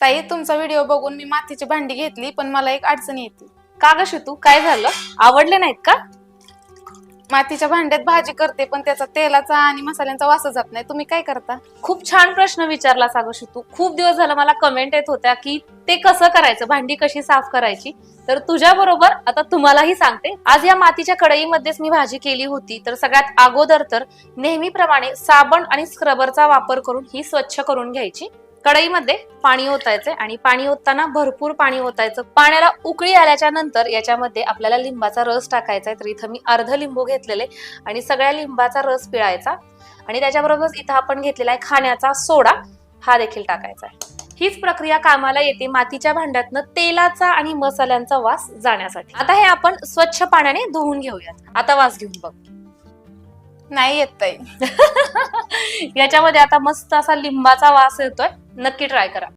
ताई तुमचा व्हिडिओ बघून मी मातीची भांडी घेतली पण मला एक अडचण येते. का ग तू काय झालं? आवडले नाहीत का? मातीच्या भांड्यात भाजी करते पण त्याचा तेलाचा आणि मसाल्यांचा वास जात नाही. तुम्ही काय करता? खूप छान प्रश्न विचारला सागर तू खूप दिवस झाला मला कमेंट येत होत्या की ते कसं करायचं? भांडी कशी साफ करायची? तर तुझ्या बरोबर आता तुम्हालाही सांगते. आज या मातीच्या कढईमध्येच मी भाजी केली होती. तर सगळ्यात अगोदर तर नेहमीप्रमाणे साबण आणि स्क्रबरचा वापर करून ही स्वच्छ करून घ्यायची. कढईमध्ये पाणी ओतायचंय आणि पाणी ओतताना भरपूर पाणी ओतायचं. पाण्याला उकळी आल्याच्यानंतर याच्यामध्ये आपल्याला लिंबाचा रस टाकायचा आहे तर इथं मी अर्ध लिंबू घेतलेले आणि सगळ्या लिंबाचा रस पिळायचा. आणि त्याच्याबरोबर इथं आपण घेतलेला आहे खाण्याचा सोडा. हा देखील टाकायचा आहे हीच प्रक्रिया कामाला येते मातीच्या भांड्यातनं तेलाचा आणि मसाल्यांचा वास जाण्यासाठी. आता हे आपण स्वच्छ पाण्याने धुवून घेऊयात. आता वास घेऊन बघ. नाही येत ताई. याच्यामध्ये आता मस्त असा लिंबाचा वास येतोय. नक्की ट्राय करा.